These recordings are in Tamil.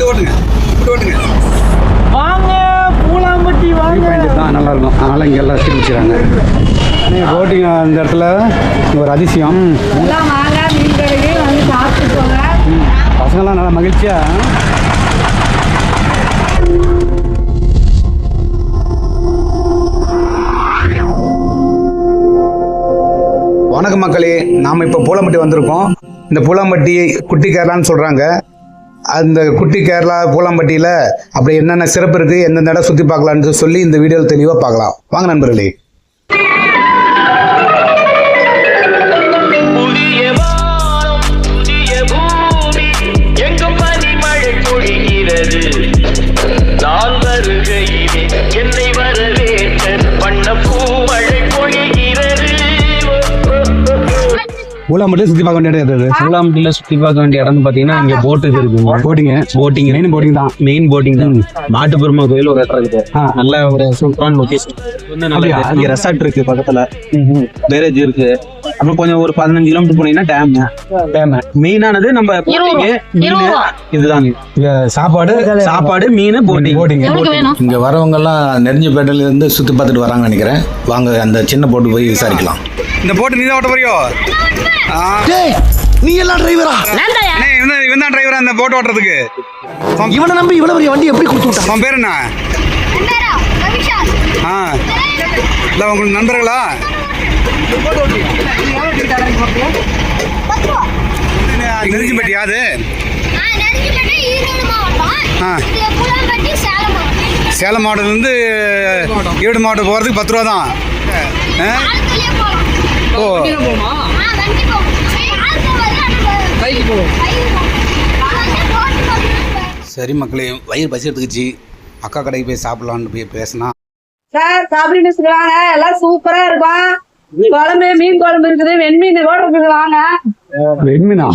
இப்படி ஓட்டுங்க இப்படி ஓட்டுங்க வாங்க பூலாம்பட்டி வாங்க. தான் நல்லா இருக்கும். அதனால் இங்கே எல்லாம் வச்சுறாங்க போட்டிங் அந்த இடத்துல? ஒரு அதிசயம். எல்லாம் வாங்க மீன் கடைக்கு வந்து சாப்பிட்டு போங்க பசங்கள்லாம் நல்லா மகிழ்ச்சியாக வணக்கம் மக்களே நாம் இப்போ பூலம்பட்டி வந்திருக்கோம். இந்த பூலம்பட்டி குட்டி கேரளான்னு சொல்கிறாங்க அந்த குட்டி கேரளா பூலாம்பட்டியில் அப்படி என்னென்ன சிறப்பு இருக்குது எந்தெந்த இடம் சுற்றி பார்க்கலான்னு சொல்லி இந்த வீடியோவில் தெளிவாக பார்க்கலாம். வாங்க நண்பர்களே. பூலாம்பட்டி சுற்றி பார்க்க வேண்டிய இடம் எது? சூலாம்பட்டியில சுத்தி பார்க்க வேண்டிய இடம்னு பாத்தீங்கன்னா இங்க போட்டு இருக்குங்க போட்டிங்க போட்டிங் மெயின் போட்டிங் தான். மெயின் போட்டிங் தான். மாட்டுப்பெருமா கோயில் ஒரு இடம் இருக்கு ஆ. நல்ல ஒரு சூப்பரான லொகேஷன் வந்து நல்ல? இங்க ரெசார்ட் இருக்கு பக்கத்துல. பேரேஜ் இருக்கு. அப்புறம் கொஞ்சம் ஒரு பதினஞ்சு கிலோமீட்டர் போனீங்கன்னா டேம் டேம் மெயினானது நம்ம போட்டிங் மீன் இதுதாங்க இங்கே சாப்பாடு சாப்பாடு மீன் போட்டிங் போட்டிங்க இங்கே வரவங்கெல்லாம் நெருஞ்சிப்பேட்டையிலேருந்து சுற்றி பார்த்துட்டு வராங்கன்னு நினைக்கிறேன். வாங்க அந்த சின்ன போட்டு போய் விசாரிக்கலாம். இந்த போட்டு நீ தான் ஓட்ட போறியோ. நீ எல்லாம் டிரைவரா அண்ணே, இவன் தான் இவன் தான் டிரைவர் அந்த போட் ஓட்டுறதுக்கு. உன் இவனை நம்பி இவ்வளவு பெரிய வண்டி எப்படி கொடுத்து விட்டான்? உன் பேர் என்ன? ஆ. இல்லை உங்களுக்கு நண்பர்களா? நெருஞ்சிப்பட்டி யாது ஆ. சேலம் மாவட்டத்துலேருந்து ஈரோடு மாவட்டம் போகிறதுக்கு பத்து ரூபா தான் ஆ? ஓ சரி மக்களே வயிறு பசி எடுத்துக்கிச்சு. அக்கா கடைக்கு போய் சாப்பிட்லான்னு போய் பேசினா. சார் சாப்பிட்டு வாங்க எல்லாம் சூப்பரா இருக்கும் குழம்பு மீன் குழம்பு இருக்குது. வெண்மீன் கூட இருக்குது. வாங்க. வெண்மீனா?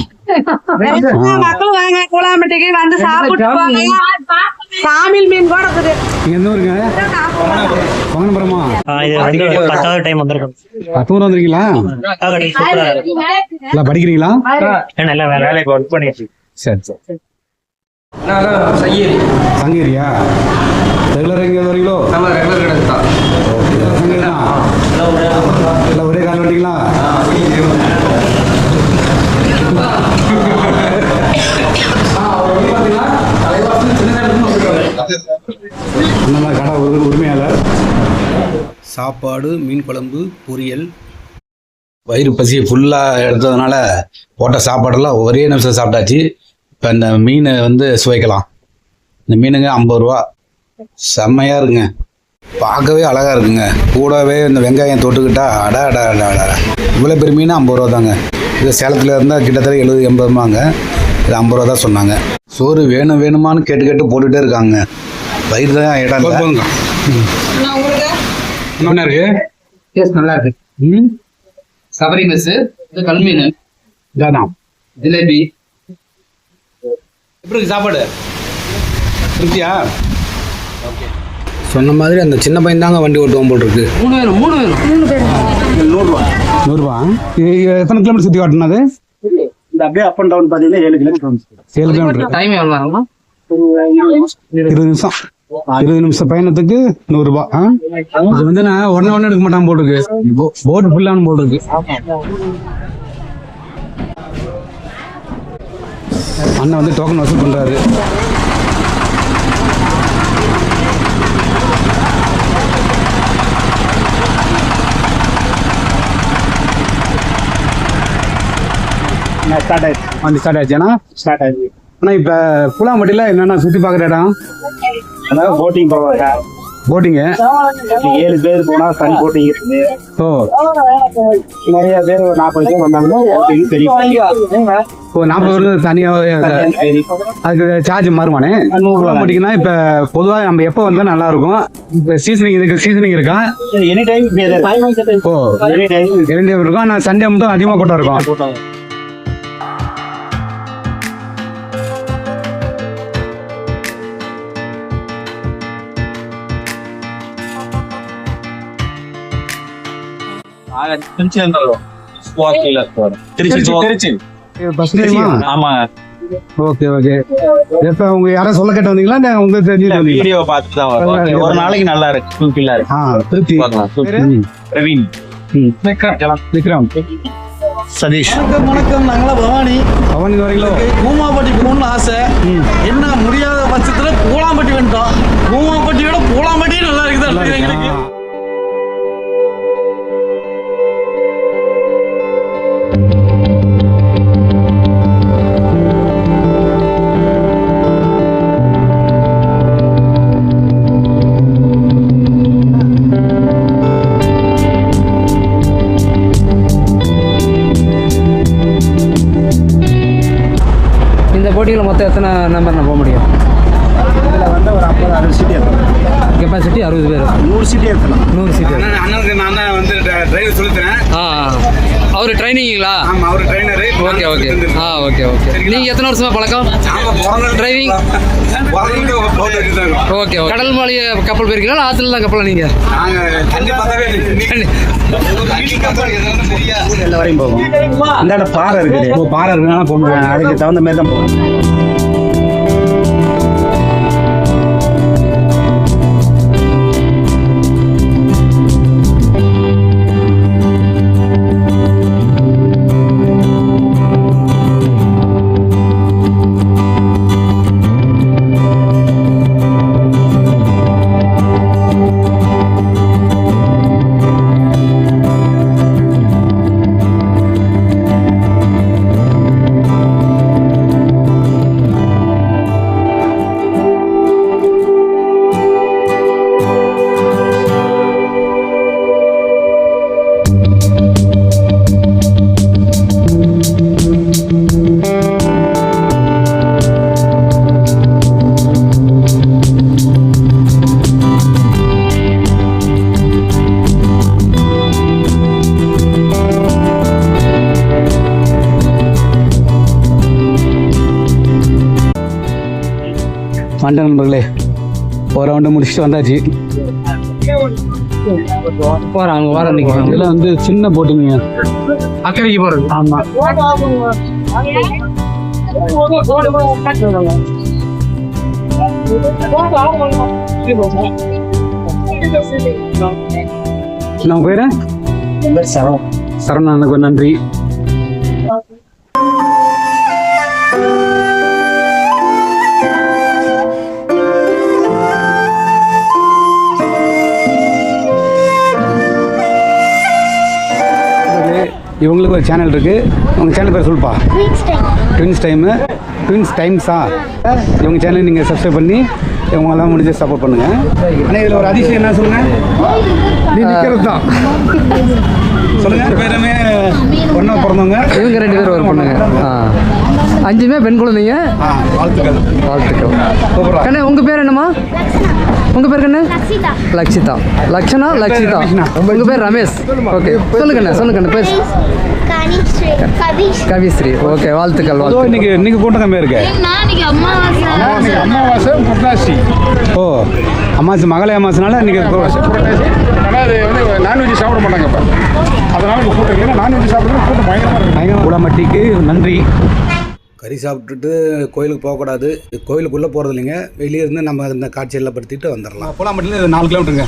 மக்கள் வாங்க. கூலாம்பட்டிக்கு வந்து சாப்பிட்டு போங்க. சாமில் மீன் கூட இருக்குது. எந்த ஊருங்க? பங்கனபுரமா இது பத்தாவது டைம் வந்திருக்கோம். பத்து ஊர் வந்துருக்கீங்களா படிக்கிறீங்களா? நல்ல வேலை. ஒர்க் பண்ணிட்டு சரி சரி. சங்ககிரியா ரெகுலர் எங்கே வரீங்களோ? ஓகே சங்ககிரி தான். எல்லாம் ஒரே கால் வண்டிங்களா? அந்த மாதிரி கடை ஒரு உரிமையாளர் சாப்பாடு மீன் குழம்பு பொரியல். வயிறு பசியை ஃபுல்லாக எடுத்ததுனால போட்ட சாப்பாடெல்லாம் ஒரே நிமிஷம் சாப்பிட்டாச்சு. இப்போ இந்த மீனை வந்து சுவைக்கலாம். இந்த மீனுங்க ஐம்பது ரூபா. செம்மையாக இருக்குங்க. பார்க்கவே அழகாக இருக்குங்க. கூடவே இந்த வெங்காயம் தொட்டுக்கிட்டா அடா அடா அடா அடா இவ்வளோ பெரிய மீன் ஐம்பது ரூபா தாங்க. இது சேலத்தில் இருந்தால் கிட்டத்தட்ட எழுபது எண்பதுமாங்க இது ஐம்பது ரூபா தான் சொன்னாங்க. சோறு வேணும் வேணுமான்னு கேட்டு கேட்டு போட்டுகிட்டே இருக்காங்க. வயிறு தான் இடம் என்ன இருக்கு டேஸ்ட் நல்லா இருக்கு ம்? சபரி மெஸ் இது கல்மீன் ஜிலேபி. எப்படி இருக்கு சாப்பாடு? திருப்தியா? சொன்ன மாதிரி அந்த சின்ன பையன் தாங்க வண்டி ஓட்டுவோம் போல் இருக்கு மூணு வேணும் மூணு வேணும் நூறுரூவா. இது எத்தனை கிலோமீட்டர் சுற்றி காட்டினது இந்த அப்படியே அப் அண்ட் டவுன் பாத்தீங்கன்னா ஏழு கிலோமீட்டர் ஏழு கிலோமீட்டர் டைம் எவ்வளோ இருபது நிமிஷம். இருபது நிமிஷம் பயணத்துக்கு நூறுரூபா ஆ? இது வந்து நான் உடனே உடனே எடுக்க மாட்டான் போல் இருக்கு. போட் ஃபுல்லான போல் இருக்கு. அண்ணன் வந்து டோக்கன் வசூல் பண்றாரு. ஸ்டார்ட் ஆயிடுச்சு. வண்டி ஸ்டார்ட் ஆயிடுச்சுன்னா ஸ்டார்ட் ஆயிடுச்சு. அண்ணா இப்போ புலாம்பட்டியில் என்னென்ன சுற்றி பார்க்குற இடம்? அதாவது போட்டிங் போவாங்க போட்டிங்கு ஏழு பேர் போனா தனி போட்டிங் இருக்குது. ஓ. நிறைய பேர் ஒரு நாற்பது பேர் வந்தாங்கன்னா போட்டிங் தெரியும் ஓ நாற்பது பேருக்கு தனியாக அதுக்கு சார்ஜ் மாறுமானே? நூறுரூவா போட்டிங்கன்னா இப்போ பொதுவாக நம்ம எப்போ வந்தால் நல்லா இருக்கும் இப்போ சீசனிங் இதுக்கு சீசனிங் இருக்கா? எனி டைம் ஓ. எனி டைம் இருக்கும் ஆனால் சண்டே மட்டும் அதிகமாக கூட்டம் இருக்கும். திருச்சி திருச்சி பஸ் டைமா ஆமா. ஓகே ஓகே எப்போ உங்க யாரும் சொல்ல கேட்டு வந்தீங்களா? இல்லை உங்களுக்கு தெரிஞ்சு வந்தீங்களா வீடியோ பார்த்துட்டு தான் வரோம். Okay, ஒரு நாளைக்கு நல்லா இருக்கு. ஃபுல்ஃபில்லா இருக்கு. ஆ திருப்தி பார்க்கலாம் பேரு? ம். பிரவீன். விக்ரம். சதீஷ். வணக்கம் வணக்கம். நாங்களாம் பவானி. பவானி வரீங்களோ கூமாப்பட்டி போகணும்னு ஆசை. என்ன முடியாத பட்சத்துல கூலாம்பட்டி வந்துட்டோம். கூமாப்பட்டியோட கூலாம்பட்டியே நல்லா இருக்குது நூறு சீட் ஏற்றலாம் நூறு சீட்டு அண்ணன் அண்ணனுக்கு நான் தான் வந்து டிரைவர் சொல்லித்தரேன். அவர் ட்ரைனிங்களா ஆமா அவர் ட்ரைனரு ஓகே ஓகே. ஆ ஓகே ஓகே. நீங்கள் எத்தனை வருஷமா பழக்கம்? Driving? Okay okay. கடல் மாளிகை கப்பல் போயிருக்கீங்களா? ஆற்றுல தான் கப்பலா நீங்கள் நாங்க தண்ணி பார்த்தாவே எல்லா வரையும் போகும் இந்த பாறை இருக்குது. பாறை முடியாது அதுக்கு தகுந்த மாதிரி தான் போகும் வண்ட நண்பர்களே. ஒரு ரவுண்டு முடிச்சுட்டு வந்தாச்சு. போகிறாங்க வர இதெல்லாம் வந்து சின்ன போட்டுங்க அக்கறைக்கு போகிறது ஆமாம் நான் பேர்? சரவணா அண்ணனுக்கு நன்றி. இவங்களுக்கு ஒரு சேனல் இருக்கு. உங்க சேனல் பேர் சொல்லுப்பா. ட்வின்ஸ் டைமு ட்வின்ஸ் டைம்ஸா இவங்க சேனல் நீங்கள் சப்ஸ்கிரைப் பண்ணி இவங்கெல்லாம் முடிஞ்ச சப்போர்ட் பண்ணுங்க. ஆனால் இதில் ஒரு அதிசயம் என்ன சொல்லுங்க? நீ நிற்கிறது தான் சொல்லுங்க பேருமே ஒன்றா பிறந்தவங்க. இவங்க ரெண்டு பேரும் ஒரு பொண்ணுங்க. ஆ. அஞ்சுமே பெண் குழந்தைங்க. வாழ்த்துக்கள். வாழ்த்துக்கள். சூப்பரா. கண்ணே உங்கள் பேர் என்னம்மா? உங்கள் பேர் கண்ணு? லக்ஷிதா. லக்ஷனா லக்ஷிதா. உங்கள் பேர் ரமேஷ். ஓகே. சொல்லுங்க அண்ணே சொல்லுங்க அண்ணே பேர் கவிஸ்ரீ. ஓகே வாழ்த்துக்கள் இன்னைக்கு இன்னைக்கு கூட்டம் கம்மியாக இருக்கு? அமாவாசை புரட்டாசி. ஓ அமாவாசை மகளே அமாவாசைனால இன்னைக்கு நான்வெஜ் சாப்பிட மாட்டாங்க இப்போ. அதனால கூட்டம் நான்வெஜ் சாப்பிட்றது கூட்டம் பயங்கரமாக இருக்கு. பயங்கரம் குளமட்டிக்கு நன்றி. கறி சாப்பிட்டுட்டு கோயிலுக்கு போகக்கூடாது. கோயிலுக்குள்ளே போகிறது இல்லைங்க. வெளியே இருந்து நம்ம இந்த காட்சியெல்லாம் படுத்திட்டு வந்துடலாம். பூலாம்பட்டியில் நாலு கிலோமீட்டருங்க.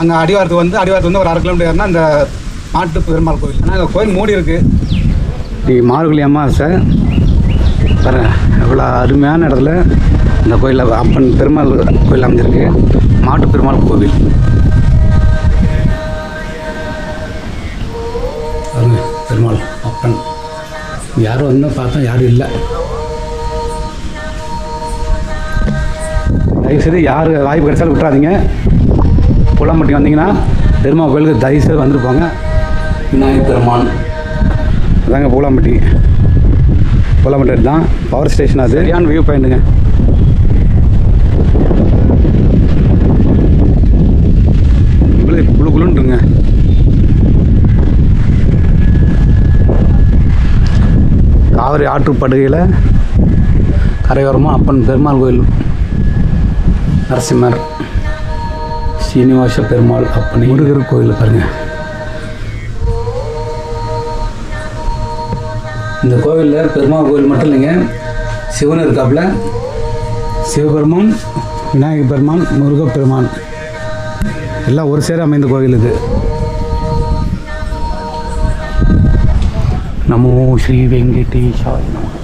அங்கே அடிவாரத்துக்கு வந்து அடிவாரத்து வந்து ஒரு அரை கிலோமீட்டர் ஏறினா அந்த மாட்டு பெருமாள் கோயில். ஆனால் அந்த கோயில் மூடி இருக்குது மார்கழி அமாவாசை. பாருங்க எவ்வளோ அருமையான இடத்துல இந்த கோயிலில் அப்பன் பெருமாள் கோயில் அமைஞ்சிருக்கு. மாட்டு பெருமாள் கோவில். பெருமாள் அப்பன். யாரும் வந்து பார்த்தா யாரும் இல்லை. தயவுசெய்து யார் வாய்ப்பு கிடைச்சாலும் விட்டுறாதீங்க. புலம்பட்டி வந்தீங்கன்னா பெருமா கோயிலுக்கு தயவுசெய்து வந்துருப்பாங்க விநாயகர் பெருமான். அதாங்க பூலாம்பட்டி. பூலாம்பட்டி தான். பவர் ஸ்டேஷன் அது. சரியான வியூ பாயிண்ட்டுங்க இவ்வளோ குழு குழுன்ட்டுங்க காவிரி ஆற்றுப்படுகையில் கரையோரமாக அப்பன் பெருமாள் கோயில். நரசிம்மர் சீனிவாச பெருமாள் அப்பன் முருகர் கோயில் பாருங்க. இந்த கோவிலில் பெருமாள் கோயில் மட்டும் இல்லைங்க. சிவன் இருக்காப்புல. சிவபெருமான் விநாயகர் பெருமான் முருகப்பெருமான் எல்லாம் ஒரு சேர அமைந்த கோயில் இது நமோ ஸ்ரீ வெங்கடேஷாய நமः